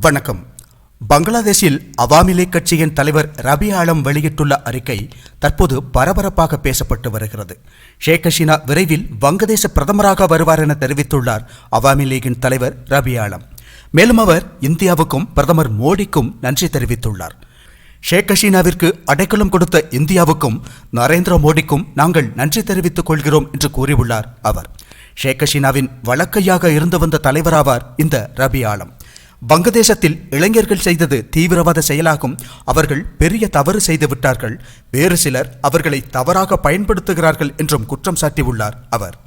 வணக்கம். பங்களாதேஷில் அவாமி லீக் கட்சியின் தலைவர் ரபி ஆலம் வெளியிட்டுள்ள அறிக்கை தற்போது பரபரப்பாக பேசப்பட்டு வருகிறது. ஷேக் ஹசீனா விரைவில் வங்கதேச பிரதமராக வருவார் என தெரிவித்துள்ளார் அவாமி லீகின் தலைவர் ரபி ஆலம். மேலும் அவர் இந்தியாவுக்கும் பிரதமர் மோடிக்கும் நன்றி தெரிவித்துள்ளார். ஷேக் ஹசீனாவிற்கு அடைக்கலம் கொடுத்த இந்தியாவுக்கும் நரேந்திர மோடிக்கும் நாங்கள் நன்றி தெரிவித்துக் கொள்கிறோம் என்று கூறியுள்ளார் அவர். ஷேக் ஹசீனாவின் வழக்கையாக இருந்து வந்த தலைவராவார் இந்த ரபி ஆலம். வங்கதேசத்தில் இளைஞர்கள் செய்தது தீவிரவாத செயலாகும். அவர்கள் பெரிய தவறு செய்து விட்டார்கள். வேறு சிலர் அவர்களை தவறாக பயன்படுத்துகிறார்கள் என்றும் குற்றம் சாட்டியுள்ளார் அவர்.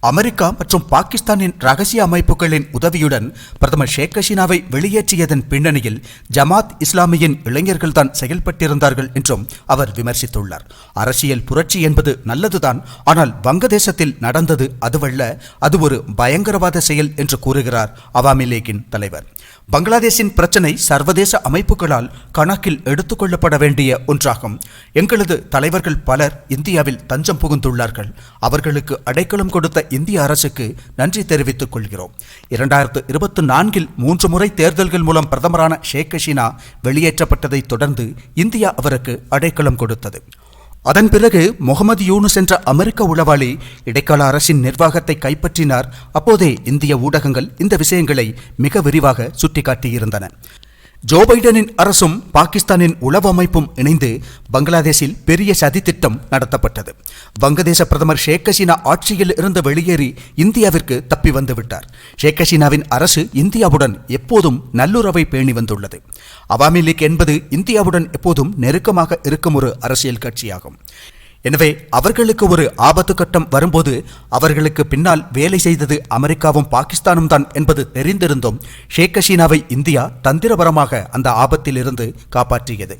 அமெரிக்கா மற்றும் பாகிஸ்தானின் ரகசிய அமைப்புகளின் உதவியுடன் பிரதமர் ஷேக் ஹசீனாவை வெளியேற்றியதன் பின்னணியில் ஜமாத் இஸ்லாமியின் இளைஞர்கள்தான் செயல்பட்டிருந்தார்கள் என்றும் அவர் விமர்சித்துள்ளார். அரசியல் புரட்சி என்பது நல்லதுதான் ஆனால் வங்கதேசத்தில் நடந்தது அதுவல்ல அது ஒரு பயங்கரவாத செயல் என்று கூறுகிறார் அவாமி லீக்கின் தலைவர். பங்களாதேஷின் பிரச்சனை சர்வதேச அமைப்புகளால் கணக்கில் எடுத்துக்கொள்ளப்பட வேண்டிய ஒன்றாகும். எங்களது தலைவர்கள் பலர் இந்தியாவில் தஞ்சம் புகுந்துள்ளார்கள். அவர்களுக்கு அடைக்கலம் கொடுத்த இந்திய அரசுக்கு நன்றி தெரிவித்துக் கொள்கிறோம். இரண்டாயிரத்து இருபத்தி நான்கில் மூன்று முறை தேர்தல்கள் மூலம் பிரதமரான ஷேக் ஹசீனா வெளியேற்றப்பட்டதை தொடர்ந்து இந்தியா அவருக்கு அடைக்கலம் கொடுத்தது. அதன் பிறகு முகமது யூனுஸ் என்ற அமெரிக்க உளவாளி இடைக்கால அரசின் நிர்வாகத்தை கைப்பற்றினார். அப்போதே இந்திய ஊடகங்கள் இந்த விஷயங்களை மிக விரிவாக சுட்டிக்காட்டியிருந்தன. ஜோ பைடனின் அரசும் பாகிஸ்தானின் உளவு அமைப்பும் இணைந்து பங்களாதேஷில் பெரிய சதி திட்டம் நடத்தப்பட்டது. வங்கதேச பிரதமர் ஷேக் ஹசீனா ஆட்சியில் இருந்து வெளியேறி இந்தியாவிற்கு தப்பி வந்துவிட்டார். ஷேக் ஹசீனாவின் அரசு இந்தியாவுடன் எப்போதும் நல்லுறவை பேணி வந்துள்ளது. அவாமி லீக் என்பது இந்தியாவுடன் எப்போதும் நெருக்கமாக இருக்கும் ஒரு அரசியல் கட்சியாகும். எனவே அவர்களுக்கு ஒரு ஆபத்து கட்டம் வரும்போது அவர்களுக்கு பின்னால் வேலை செய்தது அமெரிக்காவும் பாகிஸ்தானும் தான் என்பது தெரிந்திருந்தும். ஷேக் ஹசீனாவை இந்தியா தந்திரபரமாக அந்த ஆபத்திலிருந்து காப்பாற்றியது.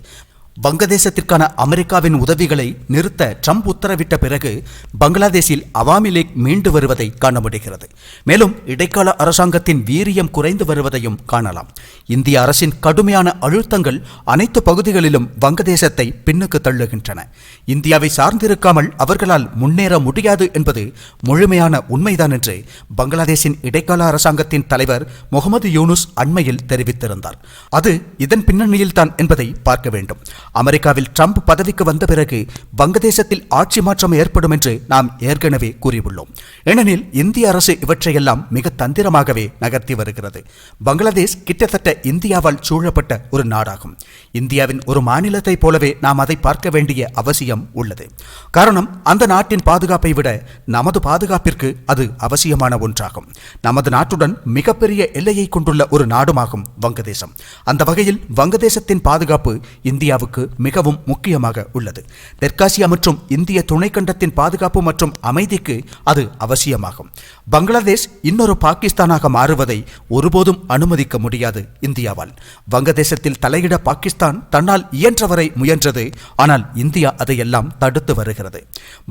வங்கதேசத்திற்கான அமெரிக்காவின் உதவிகளை நிறுத்த ட்ரம்ப் உத்தரவிட்ட பிறகு பங்களாதேஷில் அவாமி லீக் மீண்டு வருவதை காண முடிகிறது. மேலும் இடைக்கால அரசாங்கத்தின் வீரியம் குறைந்து வருவதையும் காணலாம். இந்திய அரசின் கடுமையான அழுத்தங்கள் அனைத்து பகுதிகளிலும் வங்கதேசத்தை பின்னுக்கு தள்ளுகின்றன. இந்தியாவை சார்ந்திருக்காமல் அவர்களால் முன்னேற முடியாது என்பது முழுமையான உண்மைதான் என்று பங்களாதேஷின் இடைக்கால அரசாங்கத்தின் தலைவர் முகமது யூனுஸ் அண்மையில் தெரிவித்திருந்தார். அது இதன் பின்னணியில் தான் என்பதை பார்க்க வேண்டும். அமெரிக்காவில் ட்ரம்ப் பதவிக்கு வந்த பிறகு வங்கதேசத்தில் ஆட்சி மாற்றம் ஏற்படும் என்று நாம் ஏற்கனவே கூறியுள்ளோம். ஏனெனில் இந்திய அரசு இவற்றையெல்லாம் மிக தந்திரமாகவே நகர்த்தி வருகிறது. பங்களாதேஷ் கிட்டத்தட்ட இந்தியாவால் சூழப்பட்ட ஒரு நாடாகும். இந்தியாவின் ஒரு மாநிலத்தைப் போலவே நாம் அதை பார்க்க வேண்டிய அவசியம் உள்ளது. காரணம் அந்த நாட்டின் பாதுகாப்பை விட நமது பாதுகாப்பிற்கு அது அவசியமான ஒன்றாகும். நமது நாட்டுடன் மிகப்பெரிய எல்லையை கொண்டுள்ள ஒரு நாடுமாகும் வங்கதேசம். அந்த வகையில் வங்கதேசத்தின் பாதுகாப்பு இந்தியாவுக்கு மிகவும் முக்கியமாக உள்ளது. தெற்காசியா மற்றும் இந்திய துணைக்கண்டத்தின் பாதுகாப்பு மற்றும் அமைதிக்கு அது அவசியமாகும். பங்களாதேஷ் இன்னொரு பாகிஸ்தானாக மாறுவதை ஒருபோதும் அனுமதிக்க முடியாது இந்தியாவால். வங்கதேசத்தில் தலையிட பாகிஸ்தான் தன்னால் இயன்றவரை முயன்றது ஆனால் இந்தியா அதையெல்லாம் தடுத்து வருகிறது.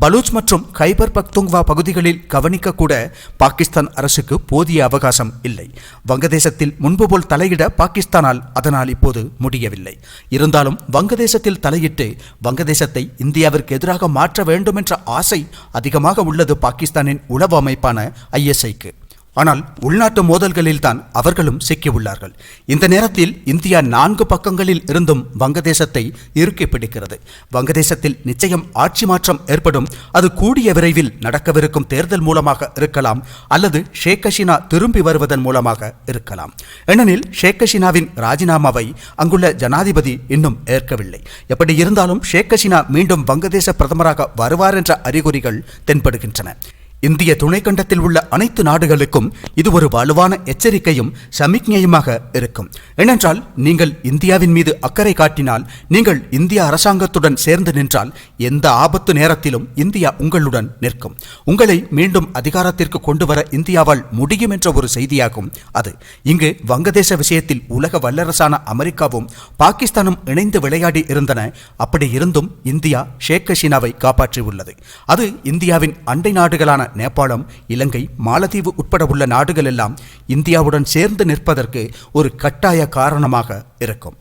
பலூச் மற்றும் கைபர் பக்துங்வா பகுதிகளில் கவனிக்க கூட பாகிஸ்தான் அரசுக்கு போதிய அவகாசம் இல்லை. வங்கதேசத்தில் முன்பு போல் தலையிட பாகிஸ்தானால் அதனால் இப்போது முடியவில்லை. இருந்தாலும் வங்க வங்கதேசத்தில் தலையிட்டு வங்கதேசத்தை இந்தியாவிற்கு எதிராக மாற்ற வேண்டும் என்ற ஆசை அதிகமாக உள்ளது பாகிஸ்தானின் உளவு அமைப்பான ஐஎஸ்ஐக்கு ஆனால் உள்நாட்டு மோதல்களில் தான் அவர்களும் சிக்கியுள்ளார்கள். இந்த நேரத்தில் இந்தியா நான்கு பக்கங்களில் இருந்தும் வங்கதேசத்தை இறுக்கி பிடிக்கிறது. வங்கதேசத்தில் நிச்சயம் ஆட்சி மாற்றம் ஏற்படும். அது கூடிய விரைவில் நடக்கவிருக்கும் தேர்தல் மூலமாக இருக்கலாம் அல்லது ஷேக் ஹசீனா திரும்பி வருவதன் மூலமாக இருக்கலாம். ஏனெனில் ஷேக் ஹசீனாவின் ராஜினாமாவை அங்குள்ள ஜனாதிபதி இன்னும் ஏற்கவில்லை. எப்படி இருந்தாலும் ஷேக் ஹசீனா மீண்டும் வங்கதேச பிரதமராக வருவார் என்ற அறிகுறிகள் தென்படுகின்றன. இந்திய துணைக்கண்டத்தில் உள்ள அனைத்து நாடுகளுக்கும் இது ஒரு வலுவான எச்சரிக்கையும் சமிக்ஞையுமாக இருக்கும். ஏனென்றால் நீங்கள் இந்தியாவின் மீது அக்கறை காட்டினால் நீங்கள் இந்திய அரசாங்கத்துடன் சேர்ந்து நின்றால் எந்த ஆபத்து நேரத்திலும் இந்தியா உங்களுடன் நிற்கும். உங்களை மீண்டும் அதிகாரத்திற்கு கொண்டு வர இந்தியாவால் முடியும் என்ற ஒரு செய்தியாகும் அது. இங்கு வங்கதேச விஷயத்தில் உலக வல்லரசான அமெரிக்காவும் பாகிஸ்தானும் இணைந்து விளையாடி இருந்தன. அப்படி இருந்தும் இந்தியா ஷேக் ஹசீனாவை காப்பாற்றியுள்ளது. அது இந்தியாவின் அண்டை நாடுகளான நேபாளம் இலங்கை மாலத்தீவு உட்பட உள்ள நாடுகள் எல்லாம் இந்தியாவுடன் சேர்ந்து நிற்பதற்கு ஒரு கட்டாய காரணமாக இருக்கும்.